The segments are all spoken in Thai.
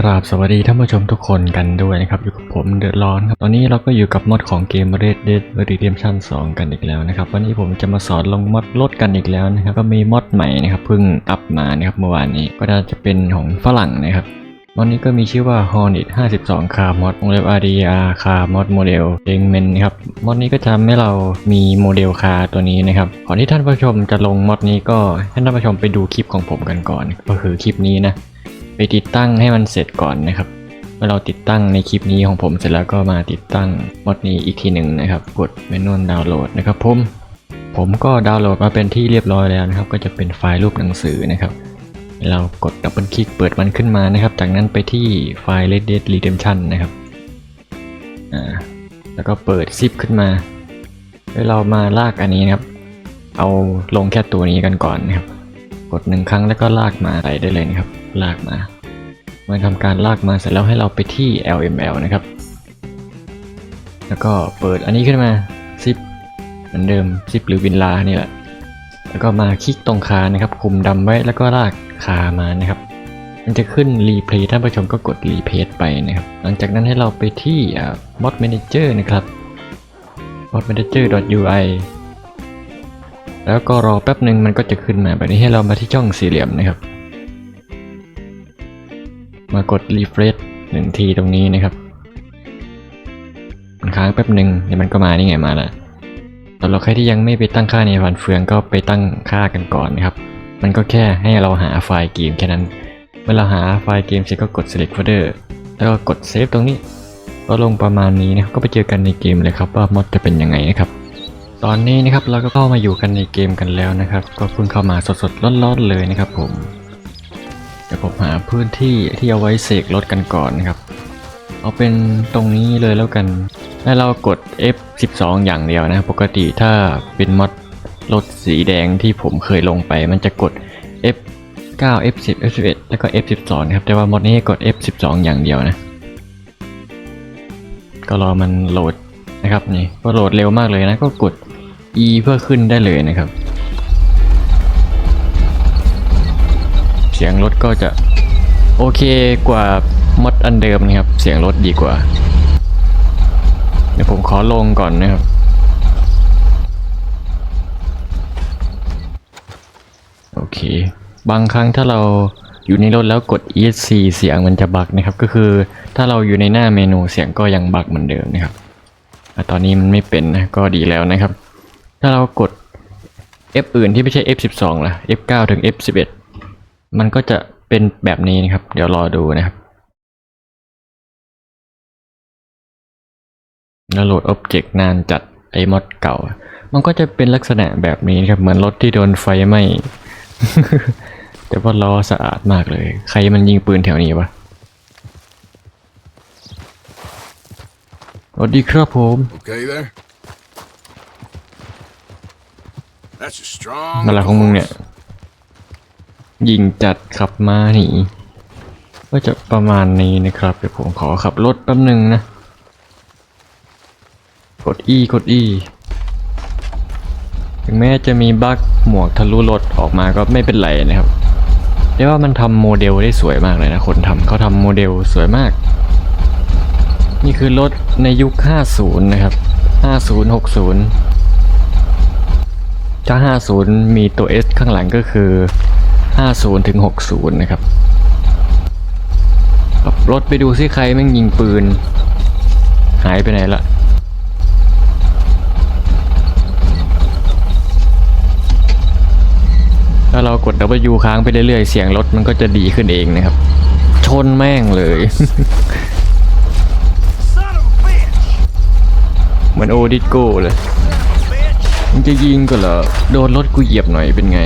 กราบสวัสดีท่านผู้ชมทุกคนกันด้วยนะครับ อยู่กับผมเดือดร้อนครับ ตอนนี้เราก็อยู่กับมอดของเกม Red Dead Redemption 2 กันอีกแล้วนะครับ วันนี้ผมจะมาสอนลงมอดรถกันอีกแล้วนะครับ ก็มีมอดใหม่นะครับเพิ่งอัปมานะครับเมื่อวานนี้ก็น่าจะเป็นของฝรั่งนะครับวันนี้ก็มีชื่อว่า Hornet 52คาร์มอดวงเล็บ RDR คาร์มอดโมเดลเองเมนครับ มอดนี้ก็จะทำให้เรามีโมเดลคาร์ตัวนี้นะครับ ก่อนที่ท่านผู้ชมจะลงมอดนี้ก็ให้ท่านผู้ชมไปดูคลิปของผมกันก่อน ก็คือคลิปนี้นะ ไปติดตั้งให้มันเสร็จก่อนนะครับ เมื่อเราติดตั้งในคลิปนี้ของผมเสร็จแล้วก็มาติดตั้งมอดนี้อีกทีหนึ่งนะครับ กดเมนูดาวน์โหลดนะครับผมผมก็ดาวน์โหลดมาเป็นที่เรียบร้อยแล้วนะครับ ก็จะเป็นไฟล์รูปหนังสือนะครับ เรากดดับเบิลคลิกเปิดมันขึ้นมานะครับ จากนั้นไปที่ไฟล์ Red Dead Redemption นะครับอ่าแล้วก็เปิดซิปขึ้นมาแล้วเรามาลากอันนี้นะครับ เอาลงแค่ตัวนี้กันก่อนนะครับ กดหนึ่งครั้งแล้วก็ลากมาใส่ได้เลยนะครับ ลากมามื่อทำการลากมาเสร็จแล้วให้เราไปที่ LML นะครับ แล้วก็เปิดอันนี้ขึ้นมาซิปเหมือนเดิมซิปหรือวินลานี่แหละ แล้วก็มาคลิกตรงคานะครับ คุมดำไว้แล้วก็ลากคามานะครับ มันจะขึ้นรีเพลย์ท่านผู้ชมก็กดรีเพลย์ไปนะครับ หลังจากนั้นให้เราไปที่ mod manager นะครับ mod manager ui แล้วก็รอแป๊บหนึ่งมันก็จะขึ้นมาแบบนี้ให้เรามาที่ช่องสี่เหลี่ยมนะครับ มากด refresh หนึ่งทีตรงนี้นะครับมันค้างแป๊บหนึ่งเดี๋ยวมันก็มานี่ไงมาแล้วสำหรับใครที่ยังไม่ไปตั้งค่าในฟันเฟืองก็ไปตั้งค่ากันก่อนนะครับ มันก็แค่ให้เราหาไฟล์เกมแค่นั้น เมื่อเราหาไฟล์เกมเสร็จก็กด select folder แล้วก็กด save ตรงนี้ ก็ลงประมาณนี้นะครับ ก็ไปเจอกันในเกมเลยครับว่ามอดจะเป็นยังไงนะครับ ตอนนี้นะครับเราก็เข้ามาอยู่กันในเกมกันแล้วนะครับ ก็เพิ่งเข้ามาสดๆร้อนๆเลยนะครับผมเดี๋ยวผมหาพื้นที่ที่เอาไว้เสกรถกันก่อนนะครับ เอาเป็นตรงนี้เลยแล้วกันแล้วเรากด F12 อย่างเดียวนะปกติถ้าเป็นมอดรถสีแดงที่ผมเคยลงไป มันจะกด F9 F10 F11 แล้วก็ F12 นะครับแต่ว่ามอดนี้ให้กด F12 อย่างเดียวนะ ก็รอมันโหลดนะครับนี่ก็โหลดเร็วมากเลยนะก็กด E เพื่อขึ้นได้เลยนะครับ เสียงรถก็จะโอเคกว่ามดอันเดิมนะครับ เสียงรถดีกว่า เดี๋ยวผมขอลงก่อนนะครับ โอเค บางครั้งถ้าเราอยู่ในรถแล้วกด ESC เสียงมันจะบักนะครับ ก็คือถ้าเราอยู่ในหน้าเมนูเสียงก็ยังบักเหมือนเดิมนะครับอ่ตอนนี้มันไม่เป็นนะก็ดีแล้วนะครับ ถ้าเรากด F อื่นที่ไม่ใช่ F12 ล่ะ F9 ถึง F11 มันก็จะเป็นแบบนี้นะครับ เดี๋ยวรอดูนะครับแล้วโหลด Object นานจัดไอมอดเก่า มันก็จะเป็นลักษณะแบบนี้นครับ เหมือนรถที่โดนไฟไหม้ แต่ว่าล้อสะอาดมากเลย ใครมันยิงปืนแถวนี้วะสวัสดีครับผม Okay there? อะไรของมึงเนี่ย ยิงจัดขับมาหนีก็จะประมาณนี้นะครับเดี๋ยวผมขอขับรถแป๊บหนึ่งนะ กด E กด E ถึงแม้จะมีบั๊กหมวกทะลุรถออกมาก็ไม่เป็นไรนะครับเรียกว่ามันทำโมเดลได้สวยมากเลยนะ คนทำเขาทำโมเดลสวยมาก นี่คือรถในยุค 50 นะครับ 50 60 ถ้า 50 มีตัว S ข้างหลังก็คือ 50 ถึง 60 นะครับขับรถไปดูซิใครแม่งยิงปืน หายไปไหนละถ้าเรากด W ค้างไปเรื่อยๆ เสียงรถมันก็จะดีขึ้นเองนะครับ ชนแม่งเลย เหมือนโอดิโก้เลย มึงจะยิงก็เหรอ โดนรถกูเหยียบหน่อยเป็นไง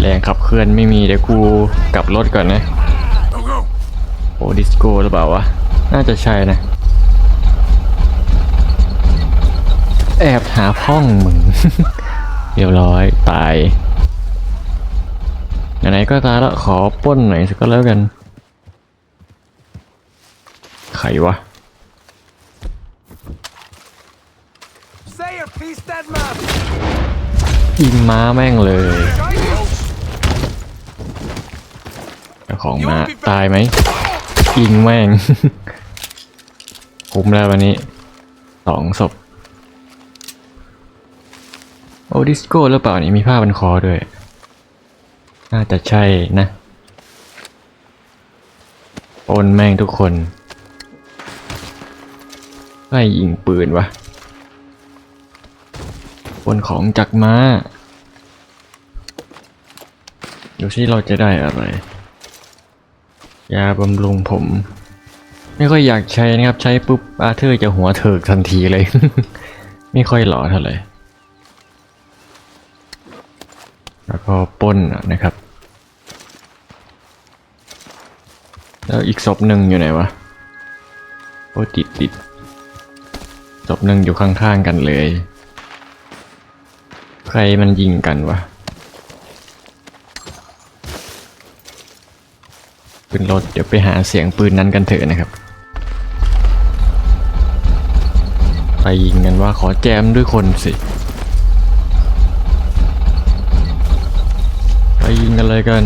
แรงขับเคลื่อนไม่มีเดี๋ยวกูกลับรถก่อนนะ โอ้ดิสโก้หรือเปล่าวะ น่าจะใช่นะ แอบหาพ่องมึง เรียบร้อยตายไหนๆก็ตายแล้วขอป้นหน่อยสักก็แล้วกัน ใครวะ ยิงม้าแม่งเลยของมาตายไหมยิงแม่ง คุ้มแล้ววันนี้สองศพโอดิสโก้หรือเปล่านี่มีผ้าพันคอด้วย น่าจะใช่นะปนแม่งทุกคนใครยิงปืนวะ ปนของจากม้าดูที่เราจะได้อะไร ยาบำรุงผม ไม่ค่อยอยากใช้นะครับ ใช้ปุ๊บอาเธอร์จะหัวเถิกทันทีเลย ไม่ค่อยหล่อเท่าไหร่ แล้วก็ป้นนะครับ แล้วอีกศพหนึ่งอยู่ไหนวะ โอ้ติดติดศพหนึ่งอยู่ข้างๆกันเลย ใครมันยิงกันวะขึ้นรถเดี๋ยวไปหาเสียงปืนนั้นกันเถอะนะครับ ไปยิงกันว่าขอแจมด้วยคนสิ ไปยิงกันเลยกัน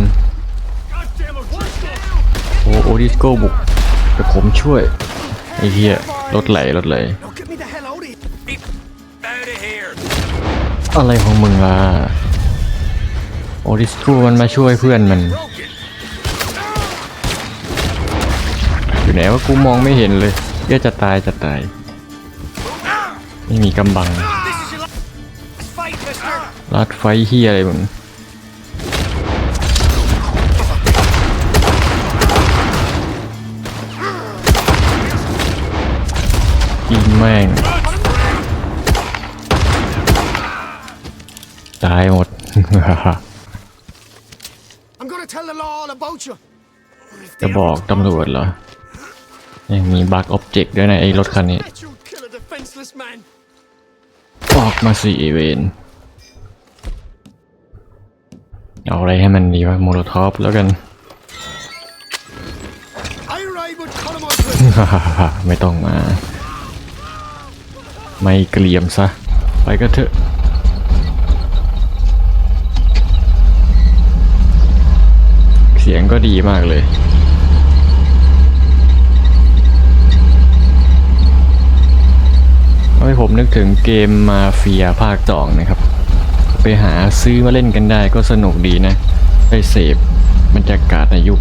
โอ้โอดิสโก้บุกเดี๋ยวผมช่วย ไอ้เหี้ยรถไหลรถไหล อะไรของมึงล่ะ โอดิสโก้มันมาช่วยเพื่อนมัน อยู่ไหนว่ากูมองไม่เห็นเลยเดี๋ยวจะตายจะตาย ไม่มีกำบังลัดไฟเฮียอะไรมึงยิงแม่งายหมด I'm gonna tell the law all about you. จะบอกตำรวจเหรอ ยังมีบั๊กออบเจกต์ด้วยนะไอ้รถคันนี้ Bet you'll kill a defenseless man. ออกมาสิเอเวนเอาอะไรให้มันดีวะโมโลทอปแล้วกัน I ride with Connemore ไม่ต้องมา ไม่เกลียมซะ ไปก็เถอะ เสียงก็ดีมากเลยทำให้ผมนึกถึงเกมมาเฟียภาคสองนะครับ ไปหาซื้อมาเล่นกันได้ก็สนุกดีนะได้เสพบรรยากาศในยุค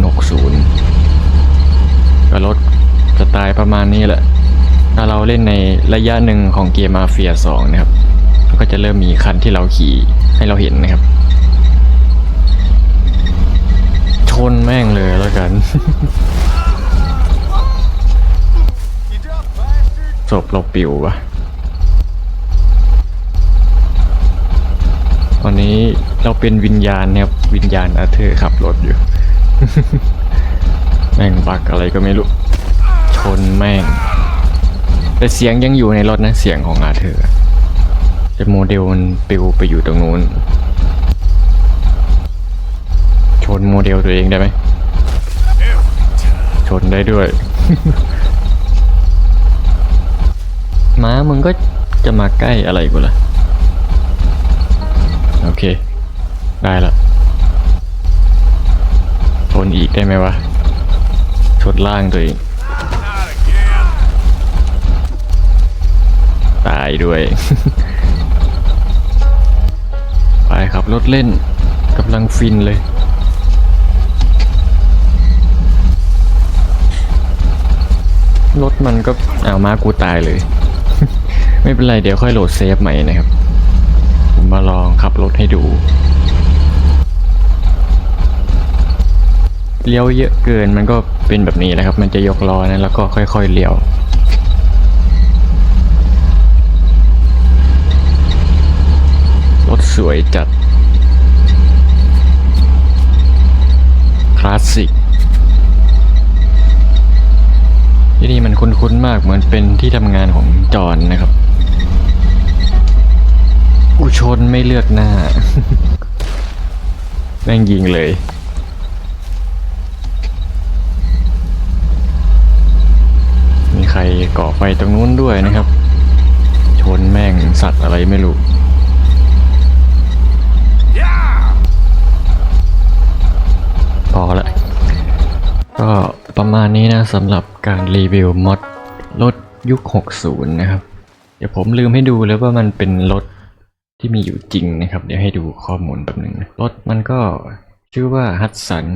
50-60ก็รถสไตล์ประมาณนี้แหละ ถ้าเราเล่นในระยะหนึ่งของเกมมาเฟีย 2 นะครับ ก็จะเริ่มมีคันที่เราขี่ให้เราเห็นนะครับ ชนแม่งเลยแล้วกัน ศพเราปิววะวันนี้เราเป็นวิญญาณนะครับ วิญญาณอาเธอร์ขับรถอยู่ แม่งบักอะไรก็ไม่รู้ ชนแม่ง แต่เสียงยังอยู่ในรถนะ เสียงของอาเธอร์แต่โมเดลมันปิวไปอยู่ตรงนู้น ชนโมเดลตัวเองได้ไหมชนได้ด้วย ม้ามึงก็จะมาใกล้อะไรกูล่ะ โอเค ได้ละชนอีกได้ไหมวะชนล่างตัวเอง Not again. ตายด้วย ไปครับรถเล่นกำลังฟินเลย รถมันก็เอามากูตายเลย ไม่เป็นไรเดี๋ยวค่อยโหลดเซฟใหม่นะครับ ผมมาลองขับรถให้ดู เลี้ยวเยอะเกินมันก็เป็นแบบนี้นะครับ มันจะยกล้อนะแล้วก็ค่อยๆเลี้ยวรถสวยจัดคลาสสิก ที่นี่มันคุ้นๆมากเหมือนเป็นที่ทำงานของจอห์นนะครับกูชนไม่เลือกหน้า แม่งยิงเลยมีใครก่อไฟตรงนู้นด้วยนะครับ ชนแม่งสัตว์อะไรไม่รู้ Yeah. พอละ ประมาณนี้นะสำหรับการรีวิวมอดรถยุค 60 นะครับ เดี๋ยวผมลืมให้ดูเลยว่ามันเป็นรถที่มีอยู่จริงนะครับ เดี๋ยวให้ดูข้อมูลแป๊บหนึ่งรถมันก็ชื่อว่าฮัตสัน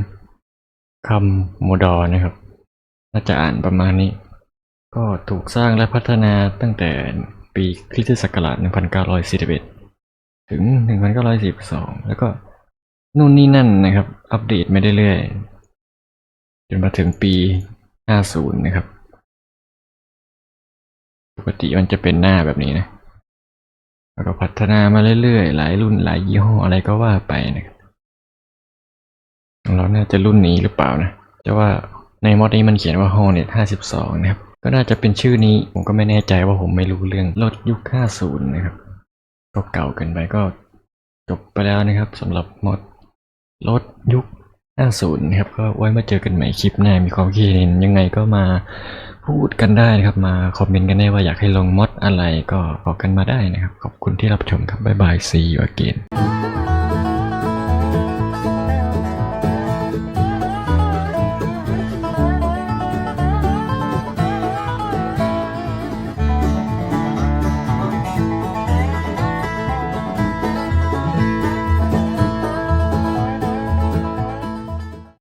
คัมโมดอร์นะครับ น่าจะอ่านประมาณนี้ ก็ถูกสร้างและพัฒนาตั้งแต่ปีคริสตศักราช 1941 ถึง 1942 แล้วก็นู่นนี่นั่นนะครับ อัปเดตไมาเรื่อย จนมาถึงปี 50 นะครับ ปกติมันจะเป็นหน้าแบบนี้นะแล้วก็พัฒนามาเรื่อยๆ หลายรุ่นหลายยี่ห้ออะไรก็ว่าไปนะครับเราน่าจะรุ่นนี้หรือเปล่านะแต่ว่าในมอดนี้มันเขียนว่า Hornet 52 นะครับ ก็น่าจะเป็นชื่อนี้ ผมก็ไม่แน่ใจว่าผมไม่รู้เรื่องรถยุค 50 นะครับ ก็เก่าเกันไปก็จบไปแล้วนะครับสำหรับมอดรถยุค 50นะครับก็ไว้มาเจอกันใหม่คลิปหน้ามีความคิดเห็นยังไงก็มาพูดกันได้นะครับมาคอมเมนต์กันได้ว่าอยากให้ลงมอดอะไรก็บอกกันมาได้นะครับ ขอบคุณที่รับชมครับบ๊ายบาย see you again